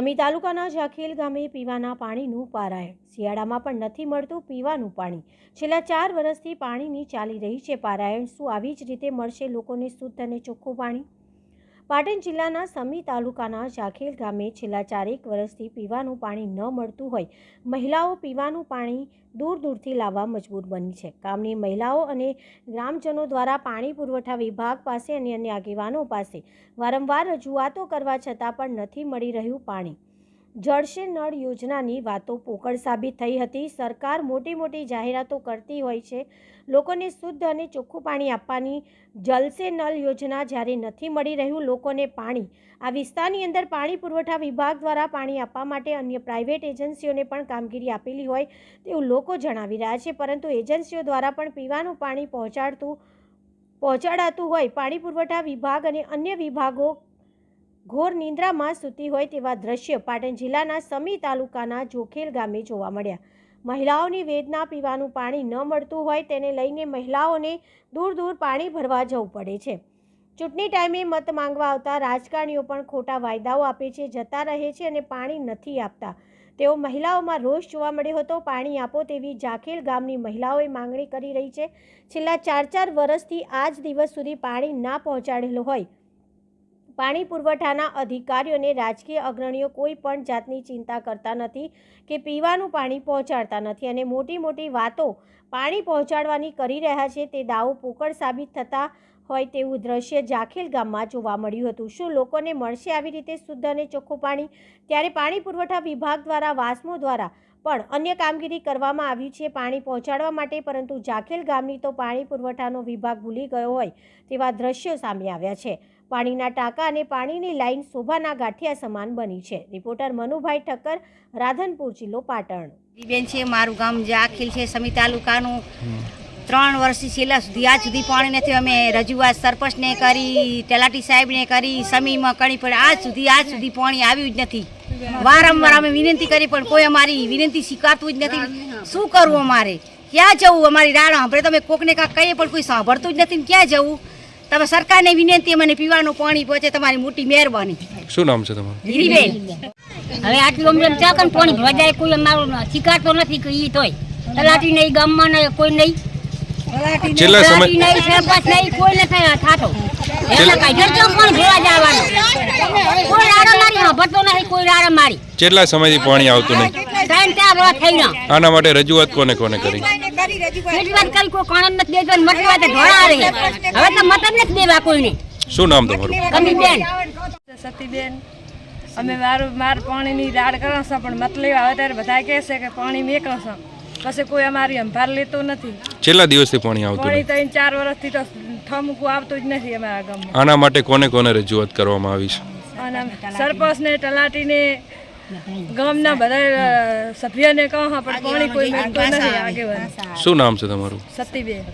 સમી તાલુકાના જાખેલ ગામે પીવાના પાણીનું પારાયણ. શિયાળામાં પણ નથી મળતું પીવાનું પાણી. છેલ્લા ચાર વર્ષથી પાણીની ચાલી રહી છે પારાયણ. શું આવી જ રીતે મળશે લોકોને શુદ્ધ અને ચોખ્ખું પાણી? પાટણ જિલ્લાના સમી તાલુકાના જાખેલ ગામે છેલ્લા ચારેક વર્ષથી પીવાનું પાણી ન મળતું હોય, મહિલાઓ પીવાનું પાણી દૂર દૂરથી લાવવા મજબૂર બની છે. ગામની મહિલાઓ અને ગ્રામજનો દ્વારા પાણી પુરવઠા વિભાગ પાસે અને અન્ય આગેવાનો પાસે વારંવાર રજૂઆતો કરવા છતાં પણ નથી મળી રહ્યું પાણી. જળશે નળ યોજનાની વાતો પોકળ સાબિત થઈ હતી. સરકાર મોટી મોટી જાહેરાતો કરતી હોય છે. લોકોને શુદ્ધ અને ચોખ્ખું પાણી આપવાની જલસે નળ યોજના જ્યારે નથી મળી રહ્યું લોકોને પાણી. આ વિસ્તારની અંદર પાણી પુરવઠા વિભાગ દ્વારા પાણી આપવા માટે અન્ય પ્રાઇવેટ એજન્સીઓને પણ કામગીરી આપેલી હોય તેવું લોકો જણાવી રહ્યા છે. પરંતુ એજન્સીઓ દ્વારા પણ પીવાનું પાણી પહોંચાડતું, પહોંચાડાતું હોય. પાણી પુરવઠા વિભાગ અને અન્ય વિભાગો ઘોર નિંદ્રામાં સૂતી હોય તેવા દ્રશ્ય પાટણ જિલ્લાના સમી તાલુકાના જોખેલ ગામે જોવા મળ્યા. મહિલાઓની વેદના પીવાનું પાણી ન મળતું હોય તેને લઈને મહિલાઓને દૂર દૂર પાણી ભરવા જવું પડે છે. ચૂંટણી ટાઈમે મત માંગવા આવતા રાજકારણીઓ પણ ખોટા વાયદાઓ આપે છે, જતા રહે છે અને પાણી નથી આપતા. તેઓ મહિલાઓમાં રોષ જોવા મળ્યો હતો, પાણી આપો તેવી જાખેલ ગામની મહિલાઓએ માંગણી કરી રહી છે. છેલ્લા ચાર ચાર વર્ષથી આજ દિવસ સુધી પાણી ના પહોંચાડેલું હોય. પાણી પુરવઠાના અધિકારીઓને રાજકીય અગ્રણીઓ કોઈ પણ જાતની ચિંતા કરતા નથી કે પીવાનું પાણી પહોંચાડતા નથી અને મોટી મોટી વાતો પાણી પહોંચાડવાની કરી રહ્યા છે તે દાવો પોકળ સાબિત થતા હોય તેવું દ્રશ્ય જાખેલ ગામમાં જોવા મળ્યું હતું. શું લોકોને મળશે આવી રીતે શુદ્ધ અને ચોખ્ખું પાણી? ત્યારે પાણી પુરવઠા વિભાગ દ્વારા, વાસ્મો દ્વારા પણ અન્ય કામગીરી કરવામાં આવી છે પાણી પહોંચાડવા માટે, પરંતુ જાખેલ ગામની તો પાણી પુરવઠાનો વિભાગ ભૂલી ગયો હોય તેવા દ્રશ્યો સામે આવ્યા છે. પાણીના ટાંકા અને પાણીની લાઇન શોભાના ગાંઠિયા સમાન બની છે. રિપોર્ટર મનુભાઈ ઠક્કર રાધનપુર જિલ્લો પાટણ. બેન છે મારું ગામ જે આખી છે સમી તાલુકાનું. ત્રણ વર્ષથી છેલ્લા સુધી આજ સુધી પાણી નથી અમે રજૂઆત સરપંચને કરી તલાટી સાહેબને કરી સમીમાં કરી પણ આજ સુધી આજ સુધી પાણી આવ્યું જ નથી. વારંવાર અમે વિનંતી કરી પણ કોઈ અમારી વિનંતી સ્વીકારતું જ નથી. શું કરવું અમારે? ક્યાં જવું? અમારી રાણ સાંભળે તમે કોકને કાંક કહીએ પણ કોઈ સાંભળતું જ નથી ક્યાં જવું? તમે સરકારને વિનંતી મને પીવાનું પાણી પહોંચે તમારી મોટી મહેરબાની. શું નામ છે તમારું? ગીરીબેન હવે આટલું અમને ચાકન પાણી ભજાય કોઈ અમારું શીખાતો નથી કે ઈ તોય. તલાટી નહીં ગામમાં નહીં કોઈ નહીં. છેલ્લા સમય સરપંચ નહીં કોઈ નથી થાતો. એટલે કાંઈ જડજો પણ ભેળા જવાનું. કોઈ રાડા મારી સાંભળતો નથી કોઈ રાડા મારી કેટલા સમયથી પાણી આવતું નહીં. ત્રણ થઈ ના. આના માટે રજૂઆત કોને કોને કરી? રજૂઆત વાત કરી કોઈ કાણમ નથી દેતો ને મતવા તો ધોળા આવે. હવે તો મત નથી દેવા કોઈને. શું નામ તમારું? કમી બેન સતીબેન અમે મારું માર પાણીની રાડ કરો છો પણ મત લેવા આવે ત્યારે બધા કહે છે કે પાણી મેકો છો. પછી કોઈ અમારી અંભાર લેતો નથી. છેલ્લા દિવસથી પાણી આવતું પાણી તો ત્રણ ચાર વર્ષથી તો ઠમકું આવતું જ નથી અમારા ગામમાં. આના માટે કોને કોને રજૂઆત કરવામાં આવી છે? ને સરપંચને તલાટીને ગામના બધા સભ્યને કહો પણ કોણી કોઈ મેળતું નથી આગેવાન. શું નામ છે તમારું? સતીબેન.